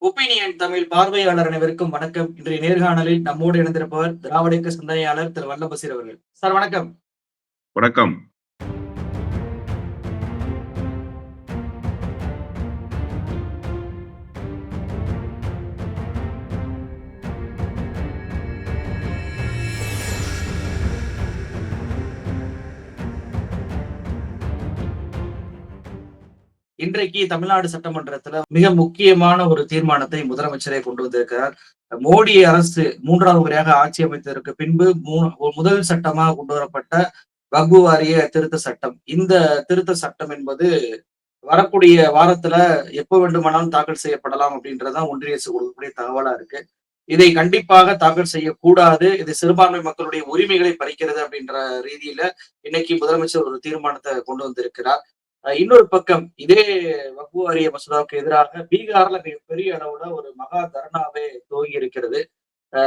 Opinion Tamil பார்வையாளர் அனைவருக்கும் வணக்கம். இன்றைய நேர்காணலில் நம்மோடு இணைந்திருப்பவர் திராவிட சிந்தனையாளர் திரு வல்லபசீர் அவர்கள். சார் வணக்கம். வணக்கம். இன்றைக்கு தமிழ்நாடு சட்டமன்றத்துல மிக முக்கியமான ஒரு தீர்மானத்தை முதலமைச்சரே கொண்டு வந்திருக்கிறார். மோடி அரசு மூன்றாவது முறையாக ஆட்சி அமைத்ததற்கு பின்பு முதல் சட்டமாக கொண்டு வரப்பட்ட வக்பு வாரிய திருத்த சட்டம். இந்த திருத்த சட்டம் என்பது வரக்கூடிய வாரத்துல எப்ப வேண்டுமானாலும் தாக்கல் செய்யப்படலாம் அப்படின்றதான் ஒன்றிய அரசு கொடுக்கக்கூடிய தகவலா இருக்கு. இதை கண்டிப்பாக தாக்கல் செய்யக்கூடாது. இது சிறுபான்மை மக்களுடைய உரிமைகளை பறிக்கிறது அப்படின்ற ரீதியில இன்னைக்கு முதலமைச்சர் ஒரு தீர்மானத்தை கொண்டு வந்திருக்கிறார். இன்னொரு பக்கம் இதே வக்பு வாரிய மசோதாவுக்கு எதிராக பீகார்ல மிகப்பெரிய அளவுல ஒரு மகா தர்ணாவே துவங்கி இருக்கிறது.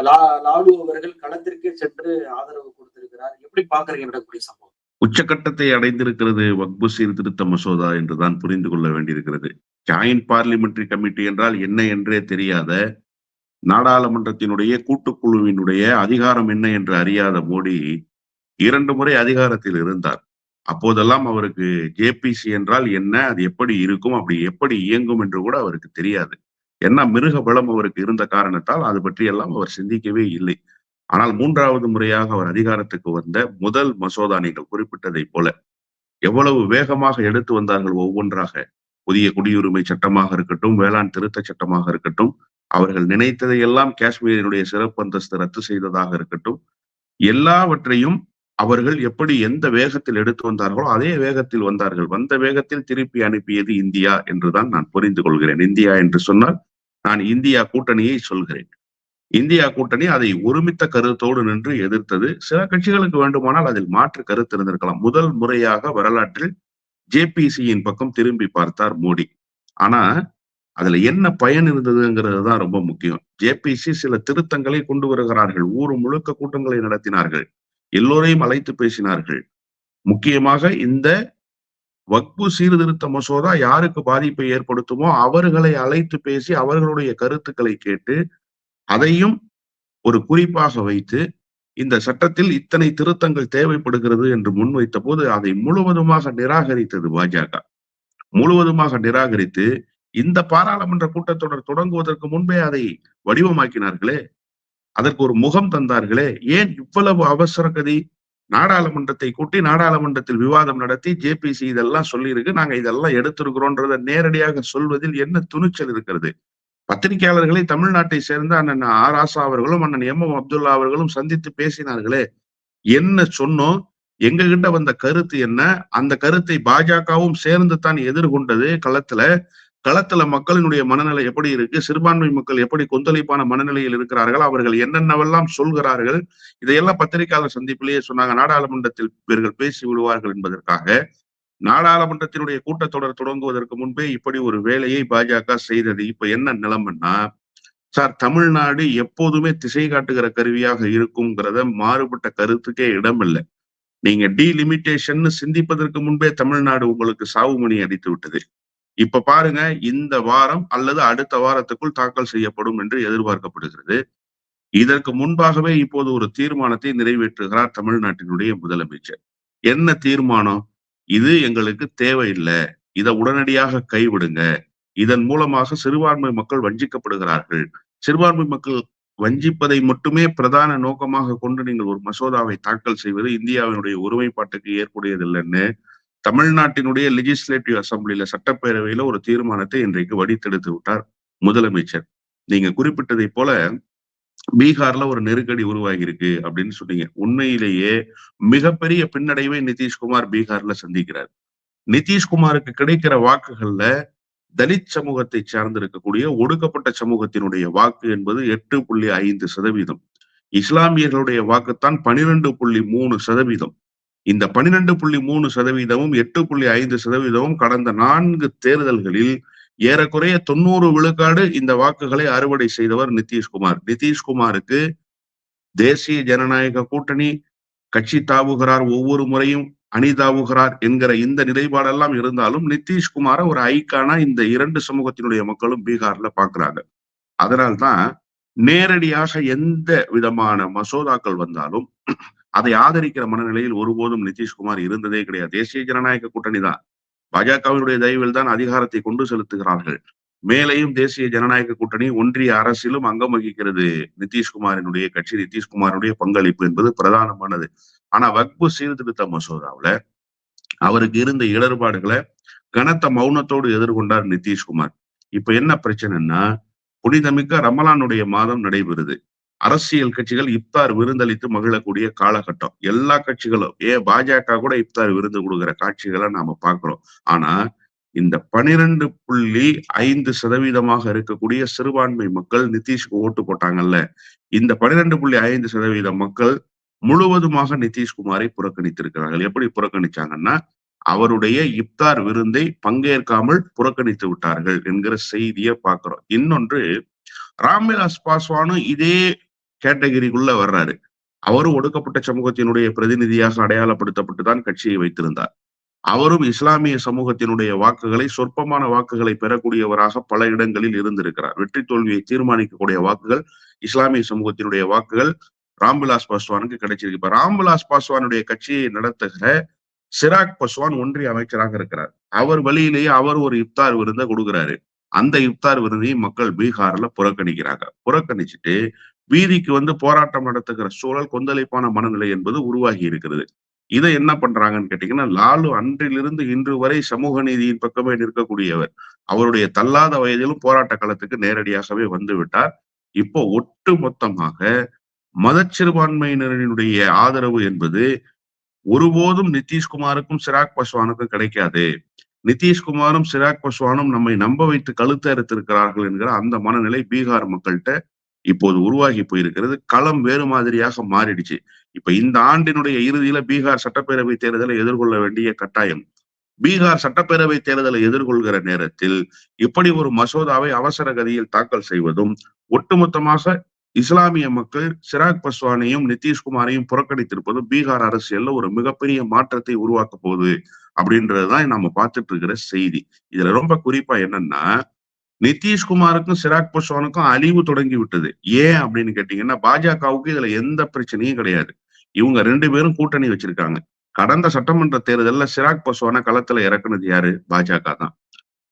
லா லாலு அவர்கள் களத்திற்கு சென்று ஆதரவு கொடுத்திருக்கிறார். எப்படி பாக்குறீங்க நடக்கக்கூடிய சம்பவம்? உச்சக்கட்டத்தை அடைந்திருக்கிறது வக்பு சீர்திருத்த மசோதா என்றுதான் புரிந்து கொள்ள வேண்டியிருக்கிறது. ஜாயிண்ட் பார்லிமெண்டரி கமிட்டி என்றால் என்ன என்றே தெரியாத நாடாளுமன்றத்தினுடைய கூட்டுக்குழுவினுடைய அதிகாரம் என்ன என்று அறியாத மோடி இரண்டு முறை அதிகாரத்தில் இருந்தார். அப்போதெல்லாம் அவருக்கு ஜேபிசி என்றால் என்ன? அது எப்படி இருக்கும்? அப்படி எப்படி இயங்கும் என்று கூட அவருக்கு தெரியாது. என்ன மிருக பலம் அவருக்கு இருந்த காரணத்தால் அது பற்றி எல்லாம் அவர் சிந்திக்கவே இல்லை. ஆனால் மூன்றாவது முறையாக அவர் அதிகாரத்துக்கு வந்த முதல் மசோதா நீங்கள் குறிப்பிட்டதை போல எவ்வளவு வேகமாக எடுத்து வந்தார்கள் ஒவ்வொன்றாக? புதிய குடியுரிமை சட்டமாக இருக்கட்டும் வேளாண் திருத்த சட்டமாக இருக்கட்டும் அவர்கள் நினைத்ததை எல்லாம் காஷ்மீரினுடைய சிறப்பு அந்தஸ்து ரத்து செய்ததாக இருக்கட்டும் எல்லாவற்றையும் அவர்கள் எப்படி எந்த வேகத்தில் எடுத்து வந்தார்களோ அதே வேகத்தில் வந்தார்கள். வந்த வேகத்தில் திருப்பி அனுப்பியது இந்தியா என்றுதான் நான் புரிந்து கொள்கிறேன். இந்தியா என்று சொன்னால் நான் இந்தியா கூட்டணியை சொல்கிறேன். இந்தியா கூட்டணி அதை ஒருமித்த கருத்தோடு நின்று எதிர்த்தது. சில கட்சிகளுக்கு வேண்டுமானால் அதில் மாற்று கருத்து இருந்திருக்கலாம். முதல் முறையாக வரலாற்றில் ஜேபிசியின் பக்கம் திரும்பி பார்த்தார் மோடி. ஆனா அதுல என்ன பயன் இருந்ததுங்கிறது தான் ரொம்ப முக்கியம். ஜேபிசி சில திருத்தங்களை கொண்டு வருகிறார்கள். ஊர் முழுக்க கூட்டங்களை நடத்தினார்கள். எல்லோரையும் அழைத்து பேசினார்கள். முக்கியமாக இந்த வக்பு சீர்திருத்த மசோதா யாருக்கு பாதிப்பை ஏற்படுத்துமோ அவர்களை அழைத்து பேசி அவர்களுடைய கருத்துக்களை கேட்டு அதையும் ஒரு குறிப்பாக வைத்து இந்த சட்டத்தில் இத்தனை திருத்தங்கள் தேவைப்படுகிறது என்று முன்வைத்த போது அதை முழுவதுமாக நிராகரித்தது பாஜக. முழுவதுமாக நிராகரித்து இந்த பாராளுமன்ற கூட்டத்தொடர் தொடங்குவதற்கு முன்பே அதை வடிவமாக்கினார்களே. அதற்கு ஒரு முகம் தந்தார்களே ஏன் இவ்வளவு அவசர கதி நாடாளுமன்றத்தை கூட்டி நாடாளுமன்றத்தில் விவாதம் நடத்தி ஜேபிசி இதெல்லாம் சொல்லியிருக்கு நாங்க இதெல்லாம் எடுத்திருக்கிறோன்றத நேரடியாக சொல்வதில் என்ன துணிச்சல் இருக்கிறது? பத்திரிகையாளர்களை தமிழ்நாட்டை சேர்ந்த அண்ணன் ஆர் ஆசா அவர்களும் அண்ணன் எம் எம் அப்துல்லா அவர்களும் சந்தித்து பேசினார்களே என்ன சொன்னோம்? எங்ககிட்ட வந்த கருத்து என்ன? அந்த கருத்தை பாஜகவும் சேர்ந்து தான் எதிர்கொண்டது களத்துல. களத்துல மக்களினுடைய மனநிலை எப்படி இருக்கு? சிறுபான்மை மக்கள் எப்படி கொந்தளிப்பான மனநிலையில் இருக்கிறார்கள்? அவர்கள் என்னென்னவெல்லாம் சொல்கிறார்கள்? இதையெல்லாம் பத்திரிகையாளர் சந்திப்பிலேயே சொன்னாங்க. நாடாளுமன்றத்தில் இவர்கள் பேசி விடுவார்கள் என்பதற்காக. நாடாளுமன்றத்தினுடைய கூட்டத்தொடர் தொடங்குவதற்கு முன்பே இப்படி ஒரு வேலையை பாஜக செய்தது. இப்ப என்ன நிலைமைன்னா சார் தமிழ்நாடு எப்போதுமே திசை காட்டுகிற கருவியாக இருக்குங்கிறத மாறுபட்ட கருத்துக்கே இடமில்லை. நீங்க டீலிமிட்டேஷன் சிந்திப்பதற்கு முன்பே தமிழ்நாடு உங்களுக்கு சாவுமணி அடித்து விட்டது. இப்ப பாருங்க இந்த வாரம் அல்லது அடுத்த வாரத்துக்குள் தாக்கல் செய்யப்படும் என்று எதிர்பார்க்கப்படுகிறது. இதற்கு முன்பாகவே இப்போது ஒரு தீர்மானத்தை நிறைவேற்றுகிறார் தமிழ்நாட்டினுடைய முதலமைச்சர். என்ன தீர்மானம்? இது எங்களுக்கு தேவையில்லை. இதை உடனடியாக கைவிடுங்க. இதன் மூலமாக சிறுபான்மை மக்கள் வஞ்சிக்கப்படுகிறார்கள். சிறுபான்மை மக்கள் வஞ்சிப்பதை மட்டுமே பிரதான நோக்கமாக கொண்டு நீங்கள் ஒரு மசோதாவை தாக்கல் செய்வது இந்தியாவினுடைய ஒருமைப்பாட்டுக்கு ஏற்புடையதில்லைன்னு தமிழ்நாட்டினுடைய லெஜிஸ்லேட்டிவ் அசம்பிளில சட்டப்பேரவையில ஒரு தீர்மானத்தை இன்றைக்கு வடித்தெடுத்து விட்டார் முதலமைச்சர். நீங்க குறிப்பிட்டதை போல பீகார்ல ஒரு நெருக்கடி உருவாகி இருக்கு அப்படின்னு சொன்னீங்க. உண்மையிலேயே மிகப்பெரிய பின்னடைவை நிதிஷ்குமார் பீகார்ல சந்திக்கிறார். நிதிஷ்குமாருக்கு கிடைக்கிற வாக்குகள்ல தலித் சமூகத்தை சார்ந்திருக்கக்கூடிய ஒடுக்கப்பட்ட சமூகத்தினுடைய வாக்கு என்பது எட்டு புள்ளி ஐந்து சதவீதம். இஸ்லாமியர்களுடைய வாக்குத்தான் பனிரெண்டு புள்ளி மூணு சதவீதம். இந்த பனிரெண்டு புள்ளி மூணு சதவீதமும் எட்டு புள்ளி ஐந்து சதவீதமும் கடந்த நான்கு தேர்தல்களில் ஏறக்குறைய தொண்ணூறு விழுக்காடு இந்த வாக்குகளை அறுவடை செய்தவர் நிதிஷ்குமார். நிதிஷ்குமாருக்கு தேசிய ஜனநாயக கூட்டணி கட்சி தாவுகிறார் ஒவ்வொரு முறையும் அணி தாவுகிறார் என்கிற இந்த நிலைப்பாடெல்லாம் இருந்தாலும் நிதிஷ்குமார ஒரு ஐக்கானா இந்த இரண்டு சமூகத்தினுடைய மக்களும் பீகார்ல பாக்குறாங்க. அதனால்தான் நேரடியாக எந்த விதமான மசோதாக்கள் வந்தாலும் அதை ஆதரிக்கிற மனநிலையில் ஒருபோதும் நிதிஷ்குமார் இருந்ததே கிடையாது. தேசிய ஜனநாயக கூட்டணி தான் பாஜகவினுடைய தயவில் தான் அதிகாரத்தை கொண்டு செலுத்துகிறார்கள். மேலையும் தேசிய ஜனநாயக கூட்டணி ஒன்றிய அரசிலும் அங்கம் வகிக்கிறது நிதிஷ்குமாரினுடைய கட்சி நிதிஷ்குமாரினுடைய பங்களிப்பு என்பது பிரதானமானது. ஆனா வக்பு சீர்திருத்த மசோதாவுல அவருக்கு இருந்த இடர்பாடுகளை கனத்த மௌனத்தோடு எதிர்கொண்டார் நிதிஷ்குமார். இப்ப என்ன பிரச்சனைன்னா புனிதமிக்க ரமலானுடைய மாதம் நடைபெறுது. அரசியல் கட்சிகள் இப்தார் விருந்தளித்து மகிழக்கூடிய காலகட்டம். எல்லா கட்சிகளும் ஏ பாஜக கூட இப்தார் விருந்து கொடுக்கிற காட்சிகளை நாம பாக்குறோம் ஆனா இந்த பனிரெண்டு புள்ளி ஐந்து சதவீதமாக இருக்கக்கூடிய சிறுபான்மை மக்கள் நிதிஷ்க்கு ஓட்டு போட்டாங்கல்ல இந்த பனிரெண்டு புள்ளி ஐந்து சதவீத மக்கள் முழுவதுமாக நிதிஷ்குமாரை புறக்கணித்திருக்கிறார்கள். எப்படி புறக்கணிச்சாங்கன்னா அவருடைய இப்தார் விருந்தை பங்கேற்காமல் புறக்கணித்து விட்டார்கள் என்கிற செய்தியை பார்க்கிறோம். இன்னொன்று ராம்விலாஸ் பாஸ்வானும் இதே கேட்டகிரிக்குள்ள வர்றாரு. அவரும் ஒடுக்கப்பட்ட சமூகத்தினுடைய பிரதிநிதியாக அடையாளப்படுத்தப்பட்டு தான் கட்சியை வைத்திருந்தார். அவரும் இஸ்லாமிய சமூகத்தினுடைய வாக்குகளை சொற்பமான வாக்குகளை பெறக்கூடியவராக பல இடங்களில் இருந்திருக்கிறார். வெற்றி தோல்வியை தீர்மானிக்கக்கூடிய வாக்குகள் இஸ்லாமிய சமூகத்தினுடைய வாக்குகள் ராம்விலாஸ் பாஸ்வானுக்கு கிடைச்சிருக்கு. இப்ப ராம்விலாஸ் பாஸ்வானுடைய கட்சியை நடத்துகிற சிராக் பஸ்வான் ஒன்றிய அமைச்சராக இருக்கிறார். அவர் வழியிலேயே அவர் ஒரு இப்தார் விருந்தை கொடுக்கிறாரு. அந்த இப்தார் விருந்தையும் மக்கள் பீகார்ல புறக்கணிக்கிறாங்க. புறக்கணிச்சுட்டு வீதிக்கு வந்து போராட்டம் நடத்துகிற சூழல் கொந்தளிப்பான மனநிலை என்பது உருவாகி இருக்கிறது. இதை என்ன பண்றாங்கன்னு கேட்டீங்கன்னா லாலு அன்றிலிருந்து இன்று வரை சமூக நீதியின் பக்கமே நிற்கக்கூடியவர். அவருடைய தள்ளாத வயதிலும் போராட்ட களத்துக்கு நேரடியாகவே வந்து விட்டார். இப்போ ஒட்டு மொத்தமாக மதச்சிறுபான்மையினரினுடைய ஆதரவு என்பது ஒருபோதும் நிதிஷ்குமாருக்கும் சிராக் பஸ்வானுக்கும் கிடைக்காது. நிதிஷ்குமாரும் சிராக் பஸ்வானும் நம்மை நம்ப வைத்து கழுத்த அறுத்திருக்கிறார்கள் என்கிற அந்த மனநிலை பீகார் மக்கள்கிட்ட இப்போது உருவாகி போயிருக்கிறது. களம் வேறு மாதிரியாக மாறிடுச்சு. இப்ப இந்த ஆண்டினுடைய இறுதியில பீகார் சட்டப்பேரவை தேர்தலை எதிர்கொள்ள வேண்டிய கட்டாயம். பீகார் சட்டப்பேரவை தேர்தலை எதிர்கொள்கிற நேரத்தில் இப்படி ஒரு மசோதாவை அவசர கதியில் தாக்கல் செய்வதும் ஒட்டுமொத்தமாக இஸ்லாமிய மக்கள் சிராக் பஸ்வானையும் நிதிஷ்குமாரையும் புறக்கணித்திருப்பதும் பீகார் அரசியல்ல ஒரு மிகப்பெரிய மாற்றத்தை உருவாக்க போகுது. அப்படின்றதுதான் நம்ம பார்த்துட்டு இருக்கிற செய்தி. இதுல ரொம்ப குறிப்பா என்னன்னா நிதிஷ்குமாருக்கும் சிராக் பஸ்வானுக்கும் அழிவு தொடங்கி விட்டது. ஏன் அப்படின்னு கேட்டீங்கன்னா பாஜகவுக்கு இதுல எந்த பிரச்சனையும் கிடையாது. இவங்க ரெண்டு பேரும் கூட்டணி வச்சிருக்காங்க. கடந்த சட்டமன்ற தேர்தல்ல சிராக் பஸ்வான களத்துல இறக்குனது யாரு? பாஜக தான்.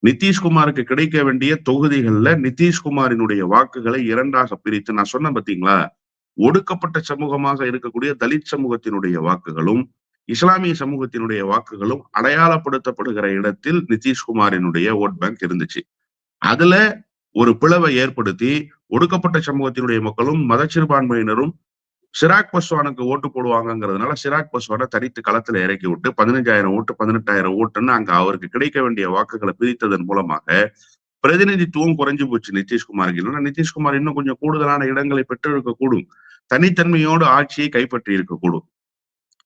நிதிஷ்குமாருக்கு கிடைக்க வேண்டிய தொகுதிகள்ல நிதிஷ்குமாரினுடைய வாக்குகளை இரண்டாக பிரித்து நான் சொன்னேன் பாத்தீங்களா? ஒடுக்கப்பட்ட சமூகமாக இருக்கக்கூடிய தலித் சமூகத்தினுடைய வாக்குகளும் இஸ்லாமிய சமூகத்தினுடைய வாக்குகளும் அடையாளப்படுத்தப்படுகிற இடத்தில் நிதிஷ்குமாரினுடைய ஓட் பேங்க் இருந்துச்சு. அதுல ஒரு பிளவை ஏற்படுத்தி ஒடுக்கப்பட்ட சமூகத்தினுடைய மக்களும் மதச்சிறுபான்மையினரும் சிராக் பஸ்வானுக்கு ஓட்டு போடுவாங்கிறதுனால சிராக் பஸ்வானை தனித்து களத்துல இறக்கி விட்டு பதினஞ்சாயிரம் ஓட்டு பதினெட்டாயிரம் ஓட்டுன்னு அங்க அவருக்கு கிடைக்க வேண்டிய வாக்குகளை பிரித்ததன் மூலமாக பிரதிநிதித்துவம் குறைஞ்சு போச்சு நிதிஷ்குமாருக்கு இல்லைன்னா நிதிஷ்குமார் இன்னும் கொஞ்சம் கூடுதலான இடங்களை பெற்றிருக்க கூடும் தனித்தன்மையோடு ஆட்சியை கைப்பற்றி இருக்கக்கூடும்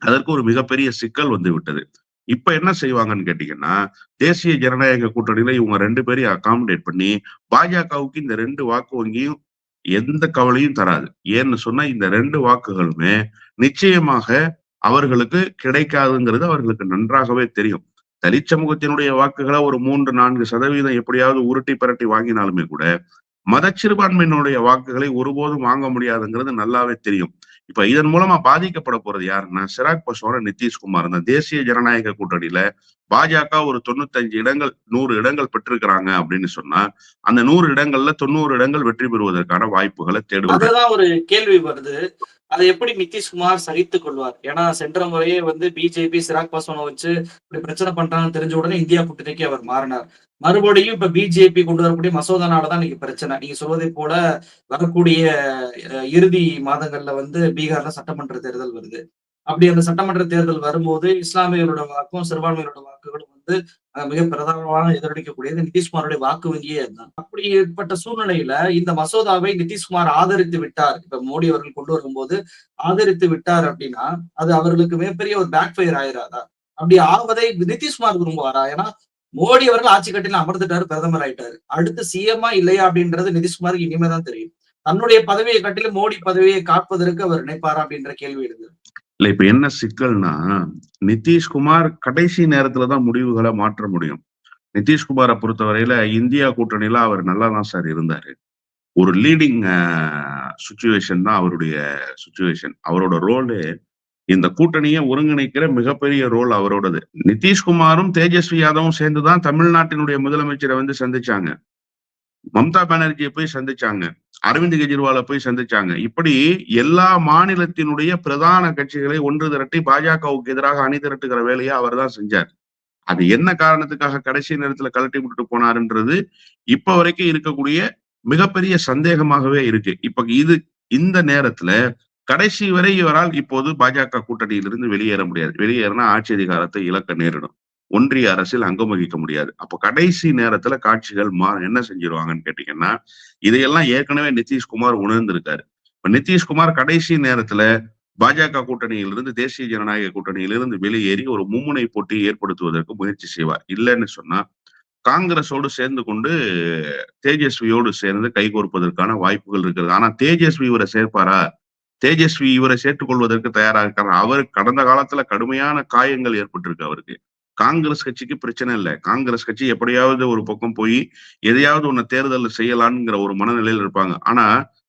அதற்கு ஒரு மிகப்பெரிய சிக்கல் வந்து விட்டது. இப்ப என்ன செய்வாங்கன்னு கேட்டீங்கன்னா தேசிய ஜனநாயக கூட்டணியில இவங்க ரெண்டு பேரையும் அகாமடேட் பண்ணி பாஜகவுக்கு இந்த ரெண்டு வாக்கு வங்கியும் எந்த கவலையும் தராது. ஏன்னு சொன்னா இந்த ரெண்டு வாக்குகளுமே நிச்சயமாக அவர்களுக்கு கிடைக்காதுங்கிறது அவர்களுக்கு நன்றாகவே தெரியும். தலித் சமூகத்தினுடைய வாக்குகளை ஒரு மூன்று நான்கு சதவீதம் எப்படியாவது உருட்டி பரட்டி வாங்கினாலுமே கூட மத சிறுபான்மையினுடைய வாக்குகளை ஒருபோதும் வாங்க முடியாதுங்கிறது நல்லாவே தெரியும். இப்ப இதன் மூலமா பாதிக்கப்பட போறது யாருன்னா சிராக் பஸ்வான நிதிஷ்குமார் இந்த தேசிய ஜனநாயக கூட்டணியில பாஜக ஒரு தொண்ணூத்தஞ்சு இடங்கள் நூறு இடங்கள் பெற்றிருக்கிறாங்க அப்படின்னு சொன்னா அந்த நூறு இடங்கள்ல தொண்ணூறு இடங்கள் வெற்றி பெறுவதற்கான வாய்ப்புகளை தேடுவாங்க. ஒரு கேள்வி வருது. அதை எப்படி நிதிஷ்குமார் சகித்துக் கொள்வார்? ஏன்னா சென்ற முறையே வந்து பிஜேபி சிராக் பாஸ்வானை வச்சு இப்படி பிரச்சனை பண்றாங்கன்னு தெரிஞ்ச உடனே இந்தியா கூட்டணிக்கு அவர் மாறினார். மறுபடியும் இப்ப பிஜேபி கொண்டு வரக்கூடிய மசோதானாலதான் இன்னைக்கு பிரச்சனை. நீங்க சொல்வதை போல வரக்கூடிய இறுதி மாதங்கள்ல வந்து பீகார்ல சட்டமன்ற தேர்தல் வருது. அப்படி அந்த சட்டமன்ற தேர்தல் வரும்போது இஸ்லாமியரோட வாக்கும் சிறுபான்மையினோட வாக்குகளும் வந்து மிக பிரதானமாக எதிரொலிக்கக்கூடியது நிதிஷ்குமாருடைய வாக்கு வங்கியே அதுதான். அப்படி ஏற்பட்ட சூழ்நிலையில இந்த மசோதாவை நிதிஷ்குமார் ஆதரித்து விட்டார். இப்ப மோடி அவர்கள் கொண்டு வரும்போது ஆதரித்து விட்டார் அப்படின்னா அது அவர்களுக்கு மிகப்பெரிய ஒரு பேக் ஃபயர் ஆயிராதா? அப்படி ஆவதை நிதிஷ்குமார் விரும்புவாரா? ஏன்னா மோடி அவர்கள் ஆட்சி கட்டில அமர்ந்துட்டாரு பிரதமர் ஆயிட்டாரு. அடுத்து சிஎம்மா இல்லையா அப்படின்றது நிதிஷ்குமாருக்கு இனிமேதான் தெரியும். தன்னுடைய பதவியை கட்டிலும் மோடி பதவியை காப்பதற்கு அவர் நினைப்பாரா அப்படின்ற கேள்வி எழுது இல்ல இப்ப என்ன சிக்கல்னா நிதிஷ்குமார் கடைசி நேரத்துலதான் முடிவுகளை மாற்ற முடியும். நிதிஷ்குமாரை பொறுத்தவரையில இந்தியா கூட்டணியில அவர் நல்லா தான் சார் இருந்தாரு. ஒரு லீடிங் சுச்சுவேஷன் தான் அவருடைய சுச்சுவேஷன் அவரோட ரோலு இந்த கூட்டணியை ஒருங்கிணைக்கிற மிகப்பெரிய ரோல் அவரோடது. நிதிஷ்குமாரும் தேஜஸ்வி யாதவும் சேர்ந்துதான் தமிழ்நாட்டினுடைய முதலமைச்சரை வந்து சந்திச்சாங்க. மம்தா பானர்ஜியை போய் சந்திச்சாங்க. அரவிந்த் கெஜ்ரிவாலை போய் சந்திச்சாங்க. இப்படி எல்லா மாநிலத்தினுடைய பிரதான கட்சிகளை ஒன்று திரட்டி பாஜகவுக்கு எதிராக அணி திரட்டுகிற வேலையை அவர் தான் செஞ்சார். அது என்ன காரணத்துக்காக கடைசி நேரத்துல கழட்டி விட்டுட்டு போனாருன்றது இப்ப வரைக்கும் இருக்கக்கூடிய மிகப்பெரிய சந்தேகமாகவே இருக்கு. இப்ப இது இந்த நேரத்துல கடைசி வரை இவரால் இப்போது பாஜக கூட்டணியிலிருந்து வெளியேற முடியாது. வெளியேறினா ஆட்சி அதிகாரத்தை இழக்க நேரிடும். ஒன்றிய அரசில் அங்கம் வகிக்க முடியாது. அப்ப கடைசி நேரத்துல காட்சிகள் மா என்ன செஞ்சிருவாங்கன்னு கேட்டீங்கன்னா இதையெல்லாம் ஏற்கனவே நிதிஷ்குமார் உணர்ந்திருக்காரு. இப்ப நிதிஷ்குமார் கடைசி நேரத்துல பாஜக கூட்டணியிலிருந்து தேசிய ஜனநாயக கூட்டணியிலிருந்து வெளியேறி ஒரு மும்முனை போட்டி ஏற்படுத்துவதற்கு முயற்சி செய்வார். இல்லைன்னு சொன்னா காங்கிரஸோடு சேர்ந்து கொண்டு தேஜஸ்வியோடு சேர்ந்து கைகோர்ப்பதற்கான வாய்ப்புகள் இருக்கிறது. ஆனா தேஜஸ்வி இவரை சேர்ப்பாரா? தேஜஸ்வி இவரை சேர்த்துக் கொள்வதற்கு தயாராக இருக்காரு? அவருக்கு கடந்த காலத்துல கடுமையான காயங்கள் ஏற்பட்டிருக்கு அவருக்கு. காங்கிரஸ் கட்சிக்கு பிரச்சனை இல்லை. காங்கிரஸ் கட்சி எப்படியாவது ஒரு பக்கம் போய் எதையாவது ஒண்ணு தேர்தல் செய்யலாம்ங்கிற ஒரு மனநிலையில் இருப்பாங்க. ஆனா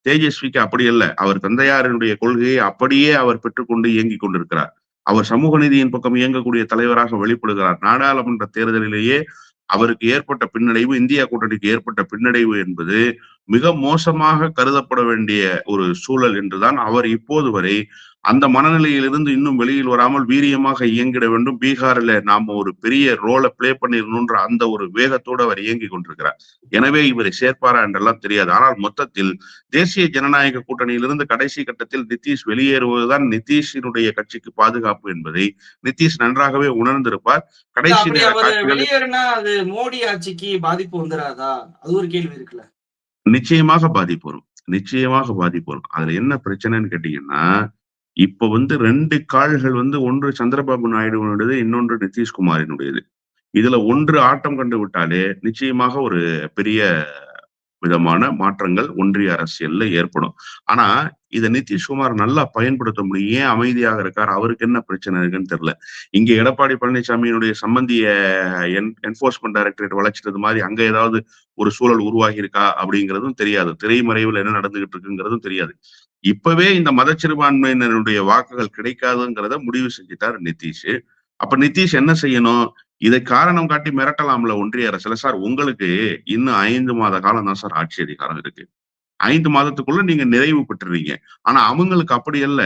தேஜஸ்விக்கு அப்படி இல்லை. அவர் தந்தையாரினுடைய கொள்கையை அப்படியே அவர் பெற்றுக்கொண்டு இயங்கி கொண்டிருக்கிறார். அவர் சமூக நீதியின் பக்கம் இயங்கக்கூடிய தலைவராக வெளிப்படுகிறார். நாடாளுமன்ற தேர்தலிலேயே அவருக்கு ஏற்பட்ட பின்னடைவு இந்தியா கூட்டணிக்கு ஏற்பட்ட பின்னடைவு என்பது மிக மோசமாக கருதப்பட வேண்டிய ஒரு சூழல் என்றுதான் அவர் இப்போது வரை அந்த மனநிலையிலிருந்து இன்னும் வெளியில் வராமல் வீரியமாக இயங்கிட வேண்டும். பீகார்ல நாம ஒரு பெரிய ரோலை பிளே பண்ணிடணும்ன்ற அந்த ஒரு வேகத்தோடு அவர் இயங்கி கொண்டிருக்கிறார். எனவே இவரை சேர்ப்பாரா என்றெல்லாம் தெரியாது. ஆனால் மொத்தத்தில் தேசிய ஜனநாயக கூட்டணியிலிருந்து கடைசி கட்டத்தில் நிதிஷ் வெளியேறுவதுதான் நிதிஷினுடைய கட்சிக்கு பாதுகாப்பு என்பதை நிதிஷ் நன்றாகவே உணர்ந்திருப்பார். கடைசி வெளியேறினா அது மோடி ஆட்சிக்கு பாதிப்பு வந்துடாதா அது ஒரு கேள்வி இருக்குல்ல. நிச்சயமாக பாதிப்பு வரும். நிச்சயமாக பாதிப்பு வரும். அதுல என்ன பிரச்சனைன்னு கேட்டீங்கன்னா இப்ப வந்து ரெண்டு கால்கள் வந்து ஒன்று சந்திரபாபு நாயுடுவனுடையது இன்னொன்று நிதிஷ்குமாரினுடையது. இதுல ஒன்று ஆட்டம் கண்டு விட்டாலே நிச்சயமாக ஒரு பெரிய விதமான மாற்றங்கள் ஒன்றிய அரசியல்ல ஏற்படும். ஆனா இதை நிதிஷ்குமார் நல்லா பயன்படுத்த முடியும். ஏன் அமைதியாக இருக்கார்? அவருக்கு என்ன பிரச்சனை இருக்குன்னு தெரியல. இங்க எடப்பாடி பழனிசாமியினுடைய சம்பந்திய என்போர்ஸ்மெண்ட் டைரக்டரேட் வளர்ச்சிட்டது மாதிரி அங்க ஏதாவது ஒரு சூழல் உருவாகி இருக்கா அப்படிங்கிறதும் தெரியாது. திரைமறைவில் என்ன நடந்துகிட்டு இருக்குங்கிறதும் தெரியாது. இப்பவே இந்த மத சிறுபான்மையினருடைய வாக்குகள் கிடைக்காதுங்கிறத முடிவு செஞ்சிட்டாரு நிதிஷ். அப்ப நிதிஷ் என்ன செய்யணும்? இதை காரணம் காட்டி மிரட்டலாம்ல ஒன்றிய அரசுல. சார் உங்களுக்கு இன்னும் ஐந்து மாத காலம் தான் சார் ஆட்சி அதிகாரம் இருக்கு. ஐந்து மாதத்துக்குள்ள நீங்க நிறைவு பெற்றுறீங்க. ஆனா அவங்களுக்கு அப்படி அல்ல.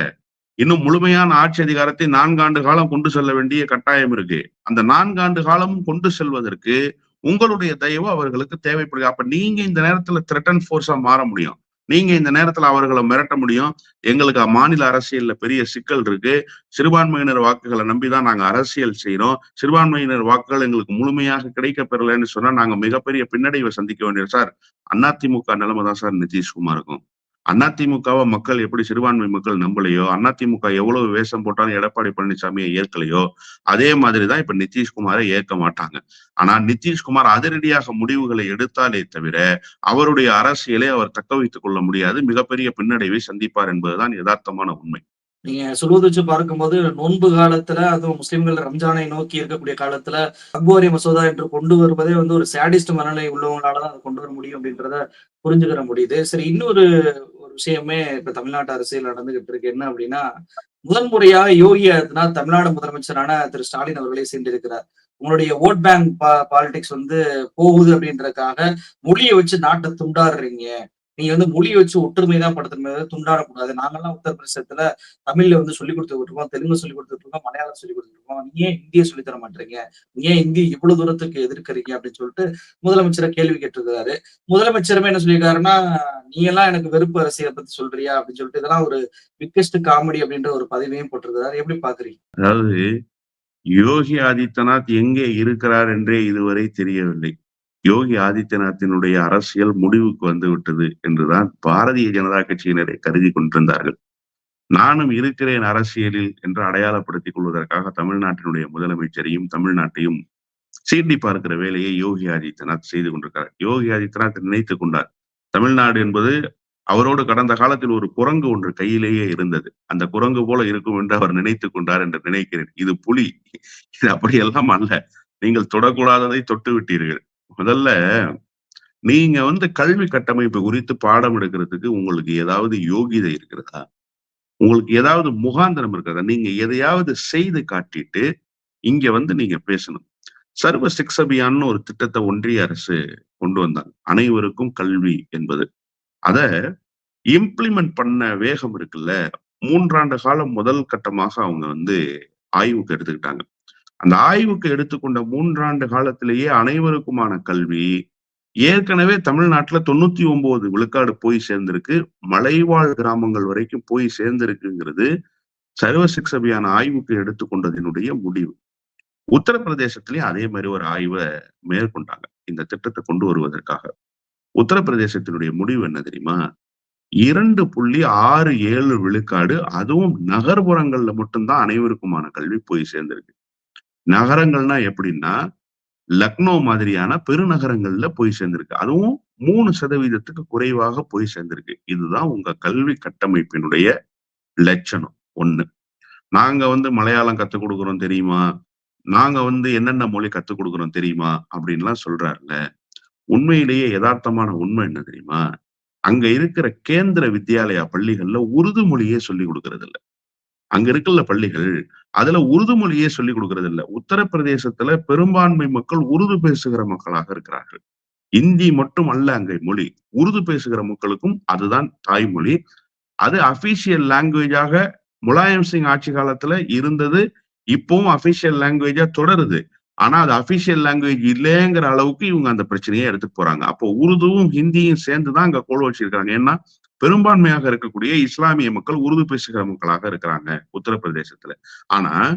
இன்னும் முழுமையான ஆட்சி அதிகாரத்தை நான்காண்டு காலம் கொண்டு செல்ல வேண்டிய கட்டாயம் இருக்கு. அந்த நான்காண்டு காலமும் கொண்டு செல்வதற்கு உங்களுடைய தயவு அவர்களுக்கு தேவைப்படுது. அப்ப நீங்க இந்த நேரத்துல த்ரெட்டன் ஃபோர்ஸா மாற முடியும். நீங்க இந்த நேரத்துல அவர்களை மிரட்ட முடியும். எங்களுக்கு மாநில அரசியல்ல பெரிய சிக்கல் இருக்கு. சிறுபான்மையினர் வாக்குகளை நம்பிதான் நாங்க அரசியல் செய்யறோம் சிறுபான்மையினர் வாக்குகள் எங்களுக்கு முழுமையாக கிடைக்க பெறலைன்னு சொன்னா நாங்க மிகப்பெரிய பின்னடைவை சந்திக்க வேண்டியது சார். அதிமுக நிலைமை தான் சார் நிதிஷ்குமாருக்கும். அதிமுகவை மக்கள் எப்படி சிறுபான்மை மக்கள் நம்பலையோ அதிமுக எவ்வளவு வேஷம் போட்டாலும் எடப்பாடி பழனிசாமியை ஏற்கலையோ அதே மாதிரிதான் இப்ப நிதிஷ்குமாரை ஏற்க மாட்டாங்க. ஆனா நிதிஷ்குமார் அதிரடியாக முடிவுகளை எடுத்தாலே தவிர அவருடைய அரசியலை அவர் தக்க வைத்துக் கொள்ள முடியாது. மிகப்பெரிய பின்னடைவை சந்திப்பார் என்பதுதான் யதார்த்தமான உண்மை. நீங்க சொல்வது வச்சு பார்க்கும்போது நோன்பு காலத்துல அதுவும் முஸ்லிம்கள் ரம்ஜானை நோக்கி இருக்கக்கூடிய காலத்துல அக்போரி மசோதா என்று கொண்டு வருவதே வந்து ஒரு சேடிஸ்ட் மனநிலை உள்ளவங்களாலதான் அதை கொண்டு வர முடியும் அப்படின்றத புரிஞ்சுக்கிற முடியுது. சரி இன்னொரு ஒரு விஷயமே இப்ப தமிழ்நாட்டு அரசியல் நடந்துகிட்டு இருக்கு. என்ன அப்படின்னா முதன்முறையா யோகி ஆதித்யநாத் தமிழ்நாடு முதலமைச்சரான திரு ஸ்டாலின் அவர்களை சென்றிருக்கிறார் உங்களுடைய ஓட் பேங்க் பாலிடிக்ஸ் வந்து போகுது அப்படின்றதுக்காக மொழியை வச்சு நாட்டை துண்டாடுறீங்க. நீங்க வந்து மொழி வச்சு ஒற்றுமை தான் படுத்துமே துண்டாடக்கூடாது. நாங்கெல்லாம் உத்தரப்பிரதேசத்துல தமிழ்ல வந்து சொல்லி கொடுத்துட்டு இருக்கோம் தெலுங்கு சொல்லி கொடுத்துட்டு இருக்கோம் மலையாளம் சொல்லி கொடுத்துட்டு இருக்கோம் நீ ஏன் இந்திய சொல்லி தர மாட்டீங்க நீ ஏன் இந்தி இவ்வளவு தூரத்துக்கு எதிர்க்கிறீங்க? அப்படின்னு சொல்லிட்டு முதலமைச்சரை கேள்வி கேட்டிருக்கிறாரு. முதலமைச்சருமே என்ன சொல்லியிருக்காருன்னா நீ எல்லாம் எனக்கு வெறுப்பு அரசியலை பத்தி சொல்றியா? அப்படின்னு சொல்லிட்டு இதெல்லாம் ஒரு பிக்கெஸ்ட் காமெடி அப்படின்ற ஒரு பதவியும் போட்டிருக்கிறாரு. எப்படி பாக்குறீங்க அதாவது யோகி ஆதித்யநாத் எங்கே இருக்கிறார் என்றே இதுவரை தெரியவில்லை. யோகி ஆதித்யநாத்தினுடைய அரசியல் முடிவுக்கு வந்து விட்டது என்றுதான் பாரதிய ஜனதா கட்சியினரை கருதி கொண்டிருந்தார்கள். நானும் இருக்கிறேன் அரசியலில் என்று அடையாளப்படுத்திக் கொள்வதற்காக தமிழ்நாட்டினுடைய முதலமைச்சரையும் தமிழ்நாட்டையும் சீண்டி பார்க்கிற வேலையை யோகி ஆதித்யநாத் செய்து கொண்டிருக்கிறார். யோகி ஆதித்யநாத் நினைத்துக் கொண்டார். தமிழ்நாடு என்பது அவரோடு கடந்த காலத்தில் ஒரு குரங்கு ஒன்று கையிலேயே இருந்தது. அந்த குரங்கு போல இருக்கும் என்று அவர் நினைத்துக் கொண்டார் என்று நினைக்கிறேன். இது புலி. இது அப்படியெல்லாம் அல்ல. நீங்கள் தொடக்கூடாததை தொட்டு விட்டீர்கள் முதல்ல நீங்க வந்து கல்வி கட்டமைப்பு குறித்து பாடம் எடுக்கிறதுக்கு உங்களுக்கு ஏதாவது யோகிதை இருக்கிறதா? உங்களுக்கு ஏதாவது முகாந்திரம் இருக்கிறதா? நீங்க எதையாவது செய்து காட்டிட்டு இங்க வந்து நீங்க பேசணும். சர்வ சிக்ஸ் அபியான்னு ஒரு திட்டத்தை ஒன்றிய அரசு கொண்டு வந்தாங்க. அனைவருக்கும் கல்வி என்பது. அத இம்ப்ளிமெண்ட் பண்ண வேகம் இருக்குல்ல? மூன்றாண்டு காலம் முதல் கட்டமாக அவங்க வந்து ஆய்வுக்கு எடுத்துக்கிட்டாங்க. அந்த ஆய்வுக்கு எடுத்துக்கொண்ட மூன்றாண்டு காலத்திலேயே அனைவருக்குமான கல்வி ஏற்கனவே தமிழ்நாட்டுல தொண்ணூத்தி ஒன்பது விழுக்காடு போய் சேர்ந்திருக்கு. மலைவாழ் கிராமங்கள் வரைக்கும் போய் சேர்ந்திருக்குங்கிறது சர்வ சிக்ஸ் அபியான ஆய்வுக்கு எடுத்துக்கொண்டதினுடைய முடிவு. உத்தரப்பிரதேசத்திலயும் அதே மாதிரி ஒரு ஆய்வை மேற்கொண்டாங்க. இந்த திட்டத்தை கொண்டு வருவதற்காக. உத்தரப்பிரதேசத்தினுடைய முடிவு என்ன தெரியுமா? இரண்டு புள்ளி ஆறு ஏழு விழுக்காடு அதுவும் நகர்ப்புறங்கள்ல மட்டும்தான் அனைவருக்குமான கல்வி போய் சேர்ந்திருக்கு. நகரங்கள்னா எப்படின்னா லக்னோ மாதிரியான பெருநகரங்கள்ல போய் சேர்ந்திருக்கு. அதுவும் மூணு சதவீதத்துக்கு குறைவாக போய் சேர்ந்திருக்கு. இதுதான் உங்க கல்வி கட்டமைப்பினுடைய லட்சணம். ஒண்ணு நாங்க வந்து மலையாளம் கத்துக் கொடுக்குறோம் தெரியுமா? நாங்க வந்து என்னென்ன மொழி கத்துக் கொடுக்குறோம் தெரியுமா? அப்படின்லாம் சொல்றாருல உண்மையிலேயே யதார்த்தமான உண்மை என்ன தெரியுமா? அங்க இருக்கிற கேந்திர வித்யாலயா பள்ளிகள்ல உருது மொழியே சொல்லி கொடுக்கறது இல்ல அங்க இருக்குல்ல பள்ளிகள் அதுல உருது மொழியே சொல்லி கொடுக்கறது இல்ல உத்தரப்பிரதேசத்துல பெரும்பான்மை மக்கள் உருது பேசுகிற மக்களாக இருக்கிறார்கள். இந்தி மட்டும் அல்ல அங்க மொழி. உருது பேசுகிற மக்களுக்கும் அதுதான் தாய்மொழி. அது அபிஷியல் லாங்குவேஜாக முலாயம் சிங் ஆட்சி காலத்துல இருந்தது இப்பவும் அபிஷியல் லாங்குவேஜா தொடருது. ஆனா அது அபிஷியல் லாங்குவேஜ் இல்லைங்கிற அளவுக்கு இவங்க அந்த பிரச்சனையை எடுத்துட்டு போறாங்க. அப்போ உருதுவும் ஹிந்தியும் சேர்ந்துதான் அங்க கோல் வச்சிருக்காங்க ஏன்னா பெரும்பான்மையாக இருக்கக்கூடிய இஸ்லாமிய மக்கள் உருது பேசுகிற மக்களாக இருக்கிறாங்க உத்தரப்பிரதேசத்துல. ஆனா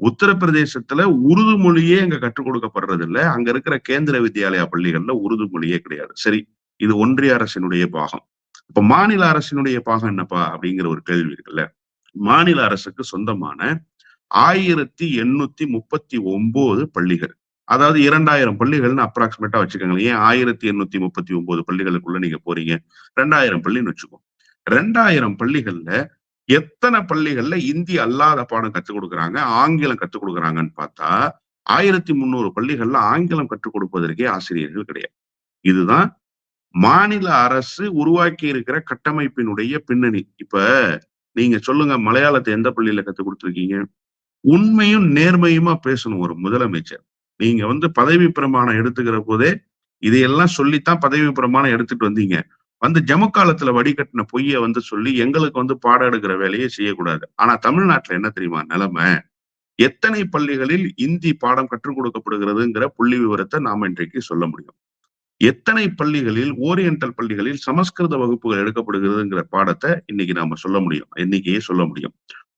உத்தரப்பிரதேசத்துல உருது மொழியே அங்க கற்றுக் கொடுக்கப்படுறது இல்ல அங்க இருக்கிற கேந்திர வித்யாலயா பள்ளிகள்ல உருது மொழியே கிடையாது. சரி இது ஒன்றிய அரசினுடைய பாகம். இப்ப மாநில அரசினுடைய பாகம் என்னப்பா? அப்படிங்கிற ஒரு கேள்வி இருக்குல்ல. மாநில அரசுக்கு சொந்தமான ஆயிரத்தி எண்ணூத்தி முப்பத்தி ஒன்பது பள்ளிகள். அதாவது இரண்டாயிரம் பள்ளிகள்னு அப்ராக்சிமேட்டா வச்சுக்கோங்களேன். ஏன் ஆயிரத்தி எண்ணூத்தி முப்பத்தி ஒன்பது பள்ளிகளுக்குள்ள நீங்க போறீங்க? ரெண்டாயிரம் பள்ளின்னு வச்சுக்கோ. ரெண்டாயிரம் பள்ளிகள்ல எத்தனை பள்ளிகள்ல இந்தி அல்லாத பாடம் கத்துக் கொடுக்குறாங்க? ஆங்கிலம் கத்துக் கொடுக்குறாங்கன்னு பார்த்தா ஆயிரத்தி முந்நூறு பள்ளிகள்ல ஆங்கிலம் கற்றுக் கொடுப்பதற்கே ஆசிரியர்கள் கிடையாது. இதுதான் மாநில அரசு உருவாக்கி இருக்கிற கட்டமைப்பினுடைய பின்னணி. இப்ப நீங்க சொல்லுங்க மலையாளத்தை எந்த பள்ளியில கத்துக் கொடுத்துருக்கீங்க? உண்மையும் நேர்மையுமா பேசணும் ஒரு முதலமைச்சர். நீங்க வந்து பதவி பிரமாணம் எடுத்துக்கிற போதே இதையெல்லாம் சொல்லித்தான் பதவி பிரமாணம் எடுத்துட்டு வந்தீங்க. வந்து ஜமு காலத்துல வடிகட்டின பொய்ய வந்து சொல்லி எங்களுக்கு வந்து பாடம் எடுக்கிற வேலையை செய்யக்கூடாது. ஆனா தமிழ்நாட்டுல என்ன தெரியுமா நிலைமை? எத்தனை பள்ளிகளில் இந்தி பாடம் கற்றுக் கொடுக்கப்படுகிறதுங்கிற புள்ளி விவரத்தை நாம இன்றைக்கு சொல்ல முடியும். எத்தனை பள்ளிகளில் ஓரியண்டல் பள்ளிகளில் சமஸ்கிருத வகுப்புகள் எடுக்கப்படுகிறதுங்கிற பாடத்தை இன்னைக்கு நாம சொல்ல முடியும். இன்னைக்கே சொல்ல முடியும்.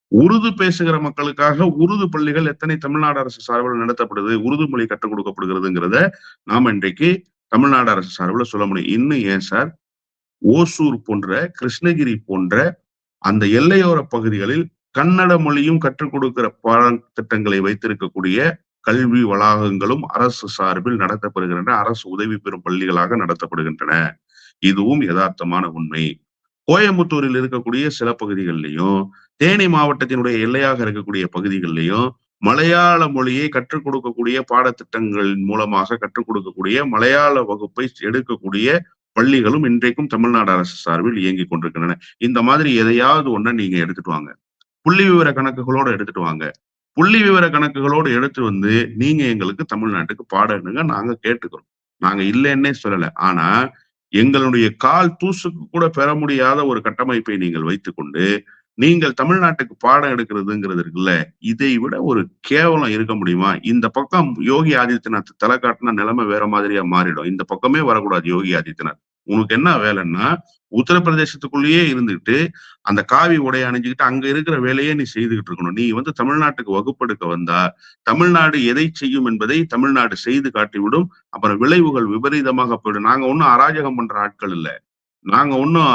உருது பேசுகிற மக்களுக்காக உருது பள்ளிகள் எத்தனை தமிழ்நாடு அரசு சார்பில் நடத்தப்படுது உருது மொழி கற்றுக் கொடுக்கப்படுகிறதுங்கிறத நாம் இன்றைக்கு தமிழ்நாடு அரசு சார்பில் சொல்ல முடியும். இன்னும் ஏன் சார்? ஓசூர் போன்ற கிருஷ்ணகிரி போன்ற அந்த எல்லையோர பகுதிகளில் கன்னட மொழியும் கற்றுக் கொடுக்கிற பாடத்திட்டங்களை வைத்திருக்கக்கூடிய கல்வி வளாகங்களும் அரசு சார்பில் நடத்தப்படுகின்றன. அரசு உதவி பெறும் பள்ளிகளாக நடத்தப்படுகின்றன. இதுவும் யதார்த்தமான உண்மை. கோயம்புத்தூரில் இருக்கக்கூடிய சில பகுதிகளிலையும் தேனி மாவட்டத்தினுடைய எல்லையாக இருக்கக்கூடிய பகுதிகளிலையும் மலையாள மொழியை கற்றுக் கொடுக்கக்கூடிய பாடத்திட்டங்களின் மூலமாக கற்றுக் கொடுக்கக்கூடிய மலையாள வகுப்பை எடுக்கக்கூடிய பள்ளிகளும் இன்றைக்கும் தமிழ்நாடு அரசு சார்பில் இயங்கிக் கொண்டிருக்கின்றன. இந்த மாதிரி எதையாவது ஒன்றை நீங்க எடுத்துட்டு வாங்க. புள்ளி விவர கணக்குகளோட எடுத்துட்டு வாங்க. புள்ளி விவர கணக்குகளோடு எடுத்து வந்து நீங்க எங்களுக்கு தமிழ்நாட்டுக்கு பாடணுங்க நாங்க கேட்டுக்கிறோம். நாங்க இல்லைன்னே சொல்லல. ஆனா எங்களுடைய கால் தூசுக்கு கூட பெற முடியாத ஒரு கட்டமைப்பை நீங்கள் வைத்துக்கொண்டு நீங்கள் தமிழ்நாட்டுக்கு பாடம் எடுக்கிறதுங்கிறது இருக்குல்ல இதை விட ஒரு கேவலம் இருக்க முடியுமா? இந்த பக்கம் யோகி ஆதித்யநாத் தலை காட்டினா நிலைமை வேற மாதிரியா மாறிடும். இந்த பக்கமே வரக்கூடாது யோகி ஆதித்யநாத். உனக்கு என்ன வேலைன்னா உத்தரப்பிரதேசத்துக்குள்ளேயே இருந்துட்டு அந்த காவி உடைய அணிஞ்சுக்கிட்டு அங்க இருக்கிற வேலையே நீ செய்துகிட்டு இருக்கணும். நீ வந்து தமிழ்நாட்டுக்கு வகுப்பெடுக்க வந்தா தமிழ்நாடு எதை செய்யும் என்பதை தமிழ்நாடு செய்து காட்டிவிடும். அப்புறம் விளைவுகள் விபரீதமாக போயிடும். நாங்க ஒன்றும் அராஜகம் பண்ற ஆட்கள் இல்ல. நாங்க ஒன்னும்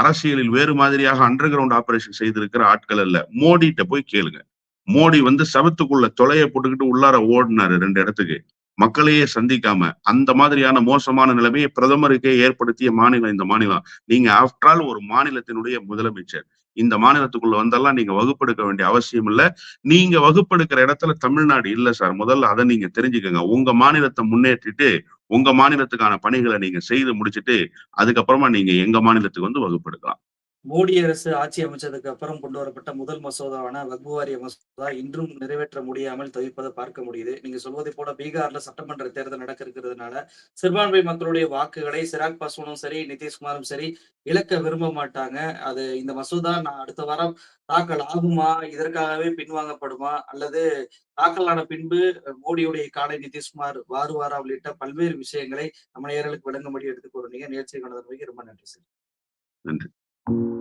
அரசியலில் வேறு மாதிரியாக அண்டர் கிரவுண்ட் ஆபரேஷன் செய்திருக்கிற ஆட்கள் அல்ல மோடிட்ட போய் கேளுங்க. மோடி வந்து சபத்துக்குள்ள தொலைய போட்டுக்கிட்டு உள்ளார ஓடினாரு ரெண்டு இடத்துக்கு. மக்களையே சந்திக்காம அந்த மாதிரியான மோசமான நிலைமையை பிரதமருக்கே ஏற்படுத்திய மாநிலம் இந்த மாநிலம். நீங்க ஆஃப்டர் ஆல் ஒரு மாநிலத்தினுடைய முதலமைச்சர். இந்த மாநிலத்துக்குள்ள வந்தெல்லாம் நீங்க வகுப்பெடுக்க வேண்டிய அவசியம் இல்ல. நீங்க வகுப்பெடுக்கிற இடத்துல தமிழ்நாடு இல்ல சார். முதல்ல அதை நீங்க தெரிஞ்சுக்கோங்க. உங்க மாநிலத்தை முன்னேற்றிட்டு உங்க மாநிலத்துக்கான பணிகளை நீங்க செய்து முடிச்சிட்டு அதுக்கப்புறமா நீங்க எங்க மாநிலத்துக்கு வந்து வகுப்பெடுக்கலாம். மோடி அரசு ஆட்சி அமைச்சதுக்கு அப்புறம் கொண்டு வரப்பட்ட முதல் மசோதாவான வக்பு வாரிய மசோதா இன்றும் நிறைவேற்ற முடியாமல் தவிப்பதை பார்க்க முடியுது. நீங்க சொல்வதை போல பீகார்ல சட்டமன்ற தேர்தல் நடக்க இருக்கிறதுனால சிறுபான்மை மக்களுடைய வாக்குகளை சிராக் பாஸ்வானும் சரி நிதிஷ்குமாரும் சரி இழக்க விரும்ப மாட்டாங்க. அது இந்த மசோதா நான் அடுத்த வாரம் தாக்கல் ஆகுமா? இதற்காகவே பின்வாங்கப்படுமா? அல்லது தாக்கலான பின்பு மோடியுடைய காலை நிதிஷ்குமார் வாருவாரா? உள்ளிட்ட பல்வேறு விஷயங்களை நம்ம நேயர்களுக்கு விளங்கும்படி எடுத்துக் நீங்க நேர்ச்சி கணதன் ரொம்ப நன்றி சார். நன்றி. thank you.